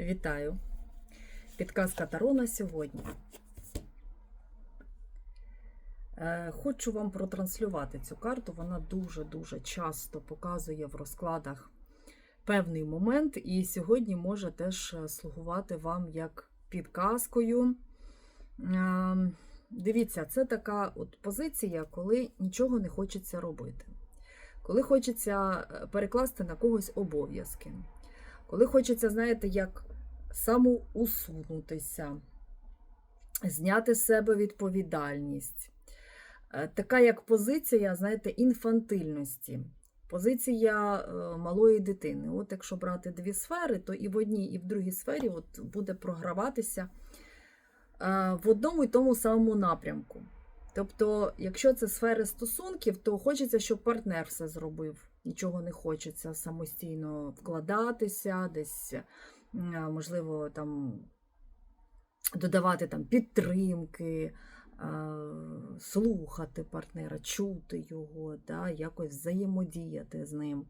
Вітаю! Підказка Таро на сьогодні. Е, Хочу вам протранслювати цю карту. Вона дуже-дуже часто показує в розкладах певний момент, і сьогодні може теж е, слугувати вам як підказкою. Е, Дивіться, це така от позиція, коли нічого не хочеться робити. Коли хочеться перекласти на когось обов'язки. Коли хочеться, знаєте, як самоусунутися, зняти з себе відповідальність. Е, Така як позиція, знаєте, інфантильності. Позиція е, малої дитини. От якщо брати дві сфери, то і в одній, і в другій сфері от буде програватися е, в одному і тому самому напрямку. Тобто, якщо це сфери стосунків, то хочеться, щоб партнер все зробив. Нічого не хочеться самостійно вкладатися, десь, е, можливо, там додавати там підтримки, е, слухати партнера, чути його, да, якось взаємодіяти з ним.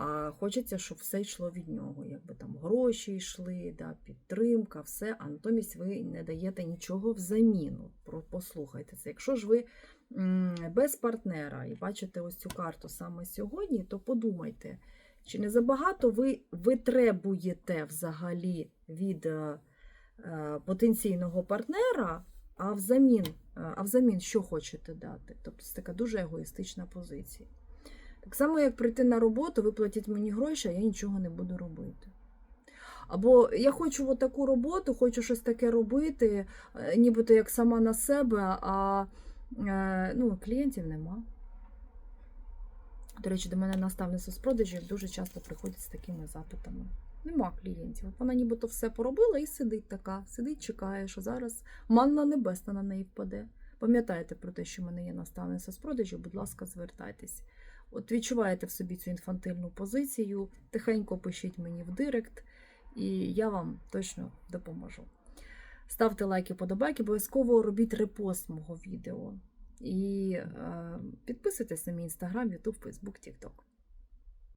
А хочеться, щоб все йшло від нього, якби там гроші йшли, да, підтримка, все, а натомість ви не даєте нічого взаміну. Послухайте це. Якщо ж ви без партнера і бачите ось цю карту саме сьогодні, то подумайте, чи не забагато ви витребуєте взагалі від е, е, потенційного партнера, а взамін, е, а взамін що хочете дати? Тобто це така дуже егоїстична позиція. Так само, як прийти на роботу, ви платіть мені гроші, а я нічого не буду робити. Або я хочу таку роботу, хочу щось таке робити, е, нібито як сама на себе, а е, ну, клієнтів нема. До речі, до мене наставниця з продажів дуже часто приходять з такими запитами. Нема клієнтів. Вона нібито все поробила і сидить така, сидить, чекає, що зараз манна небесна на неї впаде. Пам'ятайте про те, що в мене є наставниця з продажів, будь ласка, звертайтесь. От відчуваєте в собі цю інфантильну позицію, тихенько пишіть мені в директ, і я вам точно допоможу. Ставте лайки, подобайки, обов'язково робіть репост мого відео. І е, підписуйтесь на мій інстаграм, Ютуб, Фейсбук, Тікток.